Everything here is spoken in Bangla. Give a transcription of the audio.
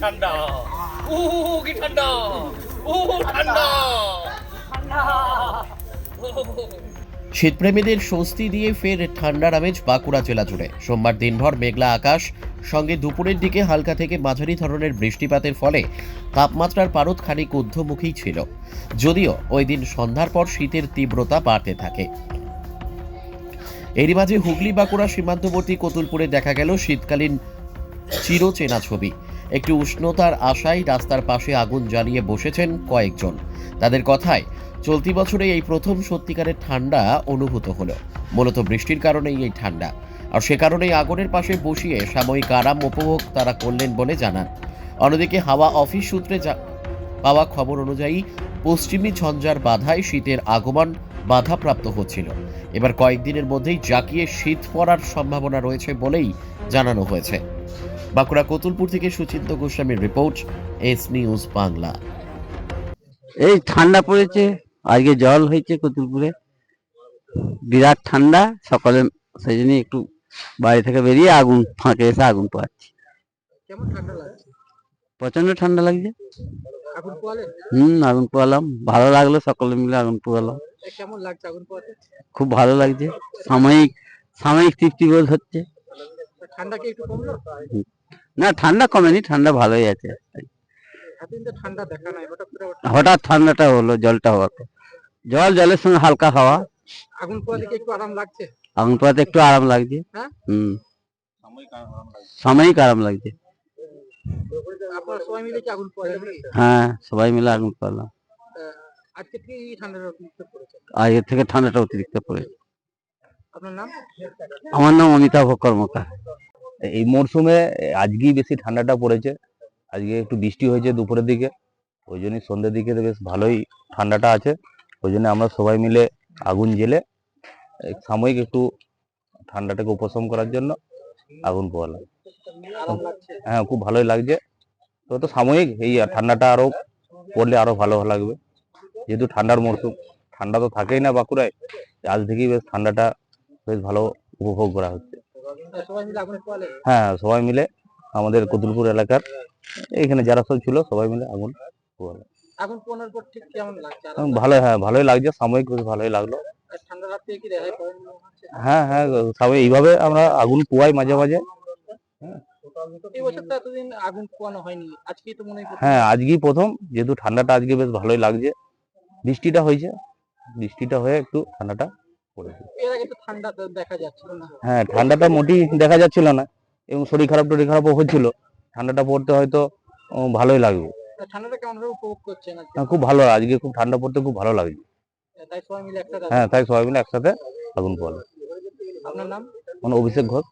ঠান্ডা ও কি ঠান্ডা ও ঠান্ডা শীতপ্রেমীদের স্বস্তি দিয়ে ফের ঠান্ডার আমেজ বাঁকুড়া জেলা জুড়ে। সোমবার দিনভর মেঘলা আকাশ, সঙ্গে দুপুরের দিকে হালকা থেকে মাঝারি ধরনের বৃষ্টিপাতের ফলে তাপমাত্রার পারদ খানিক ঊর্ধ্বমুখী ছিল। যদিও ওই দিন সন্ধ্যার পর শীতের তীব্রতা বাড়তে থাকে। এরই মাঝে হুগলি, বাঁকুড়া সীমান্তবর্তী, কতুলপুরে দেখা গেল শীতকালীন চিরচেনা ছবি। একটি উষ্ণতার আশায় রাস্তার পাশে আগুন জ্বালিয়ে বসেছেন কয়েকজন। তাদের কথায়, চলতি বছরে এই প্রথম সত্যিকারের ঠান্ডা অনুভূত হলো। মূলত বৃষ্টির কারণেই এই ঠান্ডা। আর সে কারণেই আগুনের পাশে বসিয়ে সাময়িক আরাম উপভোগ তারা করলেন বলে জানান। অন্যদিকে হাওয়া অফিস সূত্রে পাওয়া খবর অনুযায়ী, পশ্চিমী ঝঞ্ঝার বাধায় শীতের আগমন বাধাপ্রাপ্ত হচ্ছিল। এবার কয়েকদিনের মধ্যেই জাকিয়ে শীত পড়ার সম্ভাবনা রয়েছে বলেই জানানো হয়েছে। বাঁকুড়া কতুলপুর থেকে সুচিন্ত গোস্বামীর রিপোর্ট এস নিউজ বাংলা। এই ঠান্ডা পড়েছে আজকে জল হয়েছে কতুলপুরে। বিরাট ঠান্ডা সকালে সেই জন্য একটু বাড়ি থেকে বেরিয়ে আগুন ফাঁকে এসে আগুন পোয়াচ্ছি কেমন ঠান্ডা লাগছে? প্রচণ্ড ঠান্ডা লাগছে। আগুন পোয়ালেন হুম আগুন পোয়ালাম ভালো লাগল সকলে মিলে আগুন পোয়ালাম কেমন লাগছে আগুন পোয়াতে খুব ভালো লাগছে। সাময়িক সাময়িক তৃপ্তি বোধ হচ্ছে। ঠান্ডা কি একটু কমলো? না ঠান্ডা কমেনি ঠান্ডা ভালোই আছে। এতদিন তো ঠান্ডা দেখা নাই হঠাৎ ঠান্ডাটা হলো জলটা হওয়াতে। জল জলের সঙ্গে হালকা হাওয়া। আগুন পোয়ালে কি একটু আরাম লাগছে? আগুন পোয়াতে একটু আরাম লাগছে। হ্যাঁ? হুম। সাময়িক আরাম লাগছে। সবাই মিলে আগুন পোয়ালেন হ্যাঁ সবাই মিলে আগুন পোয়ালাম। আজকে কি ঠান্ডার অতিরিক্ত পড়েছে। আগের থেকে ঠান্ডাটা অতিরিক্ত পড়েছে। আপনার নাম? আমার নাম অমিতাভ কর্মকার এই মরশুমে আজকেই বেশি ঠান্ডাটা পড়েছে। আজকে একটু বৃষ্টি হয়েছে দুপুরের দিকে। ওই জন্যই সন্ধ্যের দিকে বেশ ভালোই ঠান্ডাটা আছে। ওই জন্য আমরা সবাই মিলে আগুন জেলে সাময়িক একটু ঠান্ডাটাকে উপশম করার জন্য আগুন পোয়ালাম হ্যাঁ খুব ভালোই লাগছে। তো তো সাময়িক এই ঠান্ডাটা আরও পড়লে আরও ভালো লাগবে। যেহেতু ঠান্ডার মরশুম ঠান্ডা তো থাকেই না বাঁকুড়ায়, আজ থেকেই বেশ ঠান্ডাটা বেশ ভালো উপভোগ করা হচ্ছে। হ্যাঁ সবাই মিলে আমাদের কতুলপুর এলাকার এখানে যারা সব ছিল সবাই মিলে আগুন পোয়ালো। আগুন পোয়ানোর পর ঠিক কেমন লাগছে? ভালো হ্যাঁ ভালোই লাগছে সাময়িক ভালোই লাগল। হ্যাঁ হ্যাঁ সবাই এইভাবে আমরা আগুন পোয়াই মাঝে মাঝে। হয়। হ্যাঁ আজকেই প্রথম যেহেতু ঠান্ডাটা আজকে বেশ ভালোই লাগছে। বৃষ্টিটা হয়েছে বৃষ্টিটা হয়ে একটু ঠান্ডাটা হ্যাঁ ঠান্ডাটা মোটেই দেখা যাচ্ছিল না এবং শরীর খারাপ টরীর খারাপও হচ্ছিল। ঠান্ডাটা পড়তে হয়তো ভালোই লাগবে। খুব ভালো আজকে খুব ঠান্ডা পড়তে খুব ভালো লাগছে সবাই মিলে হ্যাঁ তাই সবাই মিলে একসাথে আগুন পোয়ালো। আপনার নাম? মানে অভিষেক ঘোষ।